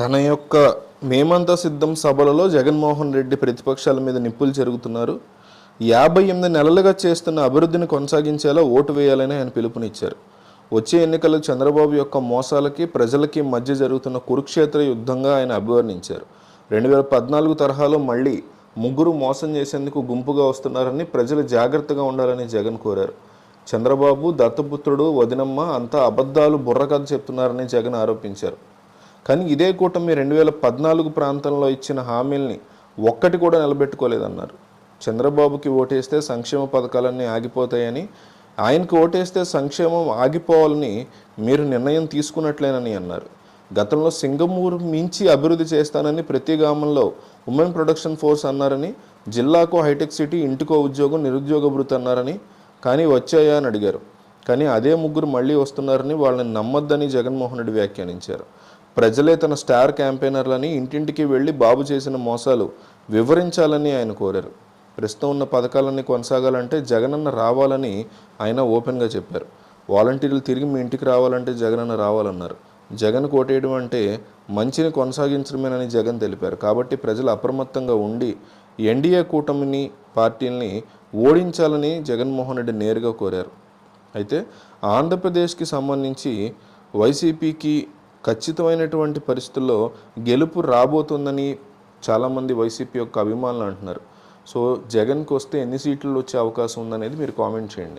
తన యొక్క మేమంతా సిద్ధం సభలలో జగన్మోహన్ రెడ్డి ప్రతిపక్షాల మీద నిప్పులు జరుగుతున్నారు. యాభై ఎనిమిది నెలలుగా చేస్తున్న అభివృద్ధిని కొనసాగించేలా ఓటు వేయాలని ఆయన పిలుపునిచ్చారు. వచ్చే ఎన్నికలు చంద్రబాబు యొక్క మోసాలకి ప్రజలకి మధ్య జరుగుతున్న కురుక్షేత్ర యుద్ధంగా ఆయన అభివర్ణించారు. రెండు వేల పద్నాలుగు తరహాలో మళ్ళీ ముగ్గురు మోసం చేసేందుకు గుంపుగా వస్తున్నారని ప్రజలు జాగ్రత్తగా ఉండాలని జగన్ కోరారు. చంద్రబాబు దత్తపుత్రుడు వదినమ్మ అంతా అబద్ధాలు బుర్రకథ చెప్తున్నారని జగన్ ఆరోపించారు. కానీ ఇదే కూటమి రెండు వేల పద్నాలుగు ప్రాంతంలో ఇచ్చిన హామీల్ని ఒక్కటి కూడా నిలబెట్టుకోలేదన్నారు. చంద్రబాబుకి ఓటేస్తే సంక్షేమ పథకాలన్నీ ఆగిపోతాయని ఆయనకు ఓటేస్తే సంక్షేమం ఆగిపోవాలని మీరు నిర్ణయం తీసుకున్నట్లేనని అన్నారు. గతంలో సింగమూరు మించి అభివృద్ధి చేస్తానని ప్రతి గ్రామంలో ఉమెన్ ప్రొడక్షన్ ఫోర్స్ అన్నారని జిల్లాకు హైటెక్ సిటీ ఇంటికో ఉద్యోగం నిరుద్యోగ భృతి అన్నారని కానీ వచ్చాయా అని అడిగారు. కానీ అదే ముగ్గురు మళ్ళీ వస్తున్నారని వాళ్ళని నమ్మొద్దని జగన్మోహన్ రెడ్డి వ్యాఖ్యానించారు. ప్రజలే తన స్టార్ క్యాంపెయినర్లని ఇంటింటికి వెళ్ళి బాబు చేసిన మోసాలు వివరించాలని ఆయన కోరారు. ప్రస్తుతం ఉన్న పథకాలన్నీ కొనసాగాలంటే జగనన్న రావాలని ఆయన ఓపెన్గా చెప్పారు. వాలంటీర్లు తిరిగి మీ ఇంటికి రావాలంటే జగనన్న రావాలన్నారు. జగన్ కోటేయడం అంటే మంచిని కొనసాగించడమేనని జగన్ తెలిపారు. కాబట్టి ప్రజలు అప్రమత్తంగా ఉండి ఎన్డీఏ కూటమిని పార్టీల్ని ఓడించాలని జగన్మోహన్ రెడ్డి నేరుగా కోరారు. అయితే ఆంధ్రప్రదేశ్కి సంబంధించి వైసీపీకి ఖచ్చితమైనటువంటి పరిస్థితుల్లో గెలుపు రాబోతుందని చాలామంది వైసీపీ యొక్క అభిమానులు అంటున్నారు. సో జగన్కి వస్తే ఎన్ని సీట్లు వచ్చే అవకాశం ఉందనేది మీరు కామెంట్ చేయండి.